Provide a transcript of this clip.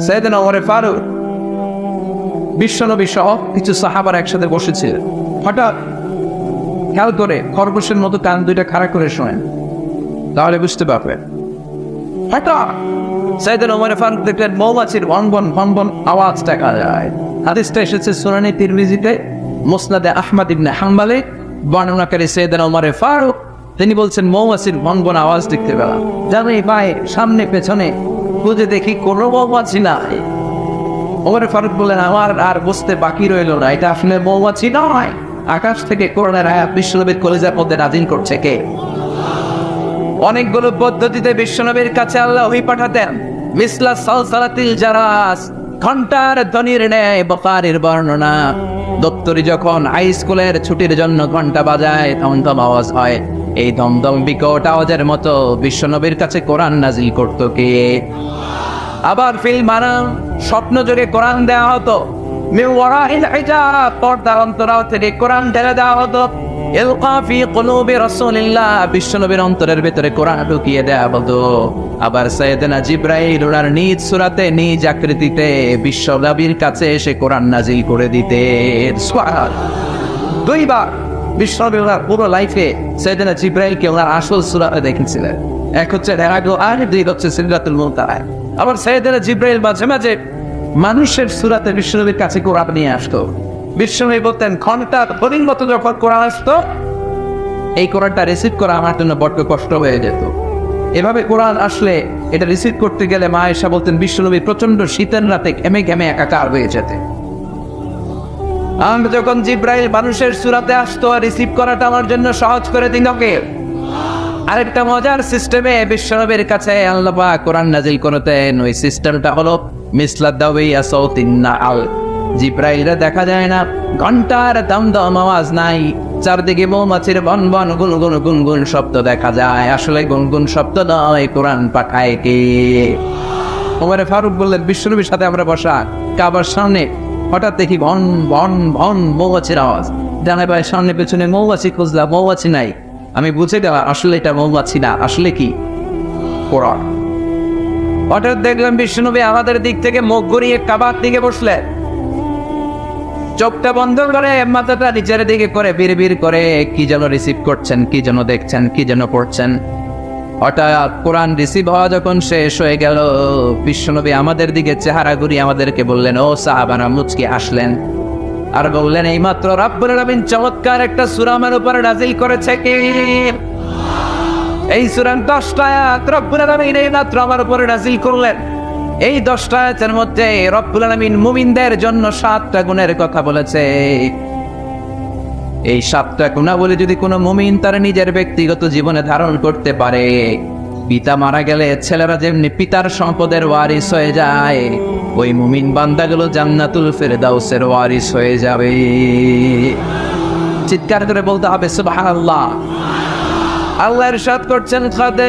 সৈয়দিন ওমরে ফারুক বিশ্বনবী সহ কিছু সাহাবার একসাথে বসেছিলেন হঠাৎ খেয়াল করে খরগোশের মতো কান দুইটা খাড়া করে শোনেন। তাহলে বুঝতে পারবেন। হঠাৎ সৈয়দিন ওমরে ফারুক দেখলেন মৌমাছির বন বন বন বন আওয়াজ দেখা যায়। হাদিসটা এসেছে সুনানি তিরমিজিতে, মুসনাদে আহমদ ইবনে হাম্বালে, বর্ণনাকারী সৈয়দিন ওমরে ফারুক। তিনি বলছেন, মৌমাছির বন বন আওয়াজ দেখতে পেলাম। জানি ভাই, সামনে, পেছনে খুঁজে দেখি কোনো মৌমাছি নাই। ওমর ফারুক বললেন, আমার আর বুঝতে বাকি রইল না। এটা আসলে মৌমাছি নয়। আকাশ থেকে করোনার আয়াত বিশ্বনবীর কলেজার মধ্যে নাজিল করছে কে? অনেকগুলো পদ্ধতিতে বিশ্বনবীর কাছে আল্লাহ ওহি পাঠাতেন। মিসলা সালসালাতিল জারাস, ঘণ্টার ধ্বনির ন্যায় বকারের বর্ণনা। দপ্তরি যখন হাই স্কুলের ছুটির জন্য ঘণ্টা বাজায় দমদম আওয়াজ হয়। এই দমদম বিকট আওয়াজের মতো বিশ্বনবীর কাছে কোরআন নাজিল করতো কে? আবার ফিল মানাম স্বপ্ন যোগে কোরআন দেওয়া হতো। পর্দার অন্তরাও থেকে কোরআন ঢেলে দেওয়া হতো। বিশ্বনবীর অন্তরের ভিতরে হতো। আবার নিজ সূরাতে, নিজ আকৃতিতে কাছে এসে কোরআন নাজিল করে সুবহানাল্লাহ। দুইবার পুরো লাইফে জিব্রাইলকে ওনার আসল সূরাতে দেখেছিলেন। এক হচ্ছে রেহাগো আর দুই হচ্ছে আবার জিব্রাইল মাঝে মাঝে মানুষের সুরাতে বিশ্বনবীর কাছে কোরআন নিয়ে আসতো। বিশ্বনবী বলতেন, ঘণ্টা মতো যখন কোরআন আসতো, এই কোরআনটা রিসিভ করা আমার জন্য বড্ড কষ্ট হয়ে যেত। এভাবে কোরআন আসলে এটা রিসিভ করতে গেলে মা এসা বলতেন, বিশ্বনবী প্রচণ্ড শীতের রাতে ঘেমে ঘেমে একাকার হয়ে যেতে আমি যখন জিব্রাইল মানুষের সুরাতে আসতো রিসিভ করাটা আমার জন্য সহজ করে দিন, ওকে? আরেকটা মজার সিস্টেমে বিশ্বনবীর কাছে আল্লাহ পাক কোরআন নাজিল করতেন। ওই সিস্টেমটা হলো মিসলাদ দাওয়িয়া সাউতিন আল। জিব্রাইলরা দেখা যায় না, ঘণ্টার দম দম আওয়াজ নাই, চারদিকে মৌমাছির বন বন গুন গুন গুন গুন শব্দ দেখা যায়। আসলে গুনগুন শব্দ নয়, কোরআন পাঠায় কে? ওমরে ফারুক বললেন, বিশ্বনবীর সাথে আমরা বসা, কাবার সামনে হঠাৎ দেখি ভন ভন ভন মৌমাছির আওয়াজ। জানাই ভাই সামনে পেছনে মৌমাছি খুঁজলাম, মৌমাছি নাই। আমি বুঝে দেওয়া, আসলে এটা মৌমাছি না, আসলে কি? হঠাৎ দেখলাম বিষ্ণুনবী আমাদের দিক থেকে মুখ ঘুরিয়ে কাবার দিকে বসলেন। চোখটা বন্ধ করে মাথাটা নিচের দিকে করে বীর করে, কি যেন রিসিভ করছেন, কি যেন দেখছেন, কি যেন পড়ছেন। হঠাৎ কোরআন রিসিভ হওয়া যখন শেষ হয়ে গেল, বিশ্বনবী আমাদের দিকে চেহারা ঘুরি আমাদেরকে বললেন, ও সাহাবানা মুচকি আসলেন। আর বললেন, এইমাত্র রাব্বুল আলামিন চমৎকার একটা সূরা আমার উপর নাজিল করেছে কি? এই সূরা দশটা আয়াত রব্বুল এই মাত্র আমার উপরে নাজিল করলেন। এই দশটা আয়াতের মধ্যে রব্বুল আলামিন মুমিনদের জন্য সাতটা গুণের কথা বলেছে। এই সাতটা গুণাবলী যদি কোনো মুমিন তার নিজের ব্যক্তিগত জীবনে ধারণ করতে পারে, পিতা মারা গেলে ছেলেরা যেমনি পিতার সম্পদের ওয়ারিস হয়ে যায়, ওই মুমিন বান্দাগুলো জান্নাতুল ফেরদাউসের ওয়ারিস হয়ে যাবে। চিৎকার করে বলতে হবে, সুবহানাল্লাহ। আল্লাহ ইরশাদ করছেন খাদে